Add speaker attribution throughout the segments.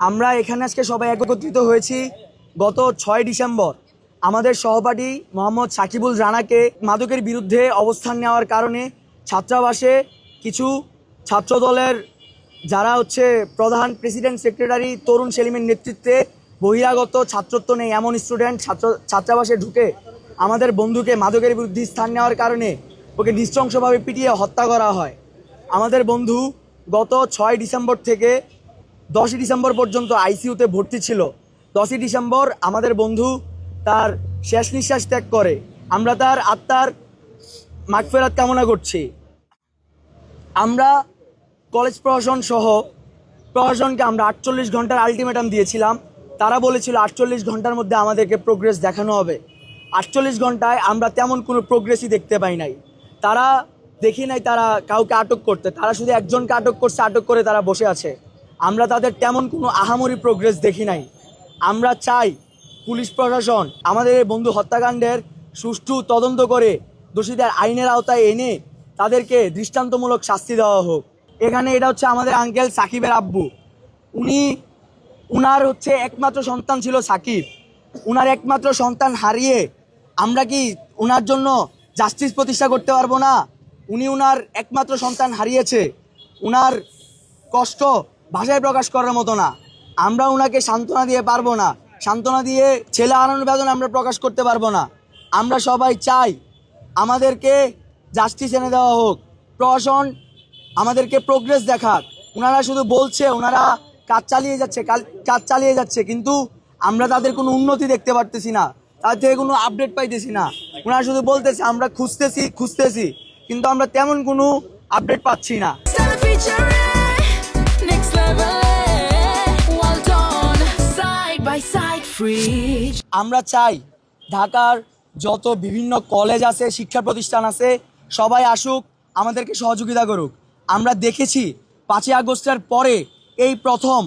Speaker 1: আমরা এখানে আজকে সবাই একত্রিত হয়েছি গত ছয় ডিসেম্বর। আমাদের সহপাঠী মোহাম্মদ সাকিবুল রানাকে মাদকের বিরুদ্ধে অবস্থান নেওয়ার কারণে ছাত্রাবাসে কিছু ছাত্রদলের যারা হচ্ছে প্রধান প্রেসিডেন্ট সেক্রেটারি তরুণ সেলিমের নেতৃত্বে বহিরাগত ছাত্রত্ব নেই, এমন স্টুডেন্ট ছাত্র, ছাত্রাবাসে ঢুকে আমাদের বন্ধুকে মাদকের বিরুদ্ধে স্থান নেওয়ার কারণে ওকে নৃশংসভাবে পিটিয়ে হত্যা করা হয়। আমাদের বন্ধু গত ছয় ডিসেম্বর থেকে দশই ডিসেম্বর পর্যন্ত আইসিইউতে ভর্তি ছিল। দশই ডিসেম্বর আমাদের বন্ধু তার শেষ নিঃশ্বাস ত্যাগ করে। আমরা তার আত্মার মাগফেরাত কামনা করছি। আমরা কলেজ প্রশাসন সহ প্রশাসনকে আমরা আটচল্লিশ ঘণ্টার আলটিমেটাম দিয়েছিলাম। তারা বলেছিল আটচল্লিশ ঘণ্টার মধ্যে আমাদেরকে প্রোগ্রেস দেখানো হবে। আটচল্লিশ ঘন্টায় আমরা তেমন কোনো প্রোগ্রেসই দেখতে পাই নাই। তারা দেখি নাই তারা কাউকে আটক করতে। তারা শুধু একজনকে আটক করছে, আটক করে তারা বসে আছে। আমরা তাদের তেমন কোনো আহামরি প্রোগ্রেস দেখি নাই। আমরা চাই পুলিশ প্রশাসন আমাদের এই বন্ধু হত্যাকাণ্ডের সুষ্ঠু তদন্ত করে দোষীদের আইনের আওতায় এনে তাদেরকে দৃষ্টান্তমূলক শাস্তি দেওয়া হোক। এখানে এটা হচ্ছে আমাদের আঙ্কেল সাকিবের আব্বু। উনি, উনার হচ্ছে একমাত্র সন্তান ছিল সাকিব। উনার একমাত্র সন্তান হারিয়ে আমরা কি উনার জন্য জাস্টিস প্রতিষ্ঠা করতে পারব না? উনি উনার একমাত্র সন্তান হারিয়েছে। উনার কষ্ট ভাষায় প্রকাশ করার মতো না। আমরা ওনাকে সান্ত্বনা দিয়ে পারব না। সান্ত্বনা দিয়ে ছেলে হারানোর বেদনা আমরা প্রকাশ করতে পারব না। আমরা সবাই চাই আমাদেরকে জাস্টিস এনে দেওয়া হোক। প্রশাসন আমাদেরকে প্রোগ্রেস দেখাক। ওনারা শুধু বলছে ওনারা কাজ চালিয়ে যাচ্ছে কাজ চালিয়ে যাচ্ছে, কিন্তু আমরা তাদের কোনো উন্নতি দেখতে পারতেছি না। তার থেকে কোনো আপডেট পাইতেছি না। ওনারা শুধু বলতেছে, আমরা খুঁজতেছি খুঁজতেছি, কিন্তু আমরা তেমন কোনো আপডেট পাচ্ছি না। আমরা চাই ঢাকার যত বিভিন্ন কলেজ আছে, শিক্ষা প্রতিষ্ঠান আছে, সবাই আসুক, আমাদেরকে সহযোগিতা করুক। আমরা দেখেছি পাঁচই আগস্টের পরে এই প্রথম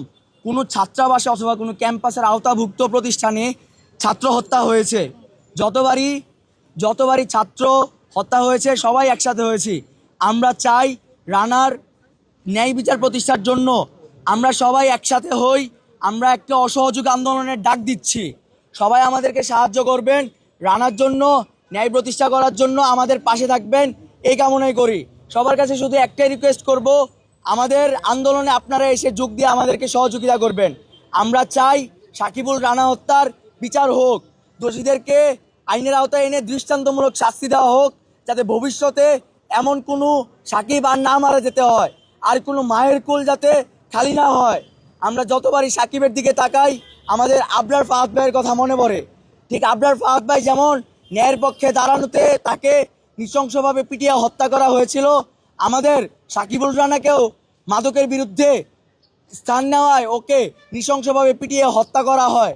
Speaker 1: কোনো ছাত্রাবাসে অথবা কোনো ক্যাম্পাসের আওতাভুক্ত প্রতিষ্ঠানে ছাত্র হত্যা হয়েছে। যতবারই যতবারই ছাত্র হত্যা হয়েছে, সবাই একসাথে হয়েছি। আমরা চাই রানার ন্যায় বিচার প্রতিষ্ঠার জন্য আমরা সবাই একসাথে হই, আমরা একটা অসহযোগ আন্দোলনের ডাক দিচ্ছি। সবাই আমাদেরকে সাহায্য করবেন, রানার জন্য, ন্যায় প্রতিষ্ঠা করার জন্য আমাদের পাশে থাকবেন, এই কামনাই করি। সবার কাছে শুধু একটাই রিকোয়েস্ট করব, আমাদের আন্দোলনে আপনারা এসে যোগ দিয়ে আমাদেরকে সহযোগিতা করবেন। আমরা চাই সাকিবুল রানা হত্যার বিচার হোক, দোষীদেরকে আইনের আওতায় এনে দৃষ্টান্তমূলক শাস্তি দেওয়া হোক, যাতে ভবিষ্যতে এমন কোনো সাকিব আর না মারা যেতে হয়, আর কোনো মায়ের কোল যাতে খালি না হয়, আমরা যতবারই সাকিবের দিকে তাকাই, আমাদের আবরার ফাহাদ ভাইয়ের কথা মনে পড়ে। ঠিক আবরার ফাহাদ ভাই যেমন ন্যায়ের পক্ষে দাঁড়ানোতে তাকে নৃশংসভাবে পিটিয়ে হত্যা করা হয়েছিল, আমাদের সাকিবুল রানাকেও মাদকের বিরুদ্ধে স্থান নেওয়ায় ওকে নৃশংসভাবে পিটিয়ে হত্যা করা হয়।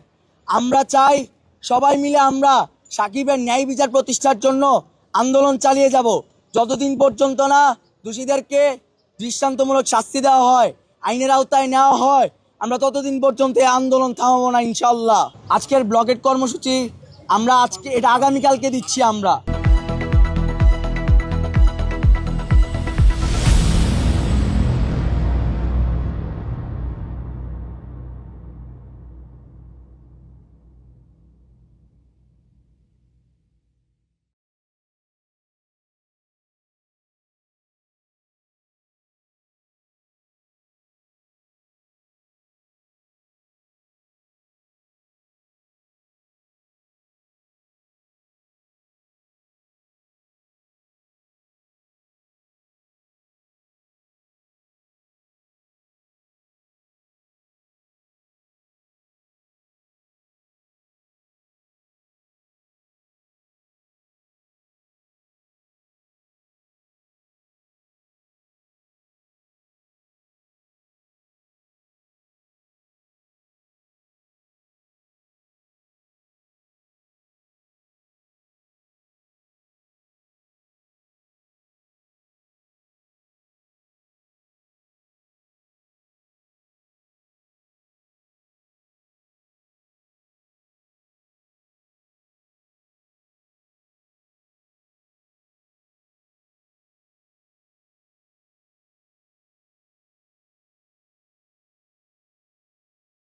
Speaker 1: আমরা চাই সবাই মিলে আমরা সাকিবের ন্যায় বিচার প্রতিষ্ঠার জন্য আন্দোলন চালিয়ে যাব। যতদিন পর্যন্ত না দোষীদেরকে দৃষ্টান্তমূলক শাস্তি দেওয়া হয় আইনের আওতায় নেওয়া হয়। আমরা ততদিন পর্যন্ত এই আন্দোলন থামাবো না ইনশাল্লাহ আজকের ব্লকেট কর্মসূচি, আমরা আজকে, এটা আগামীকালকে দিচ্ছি আমরা।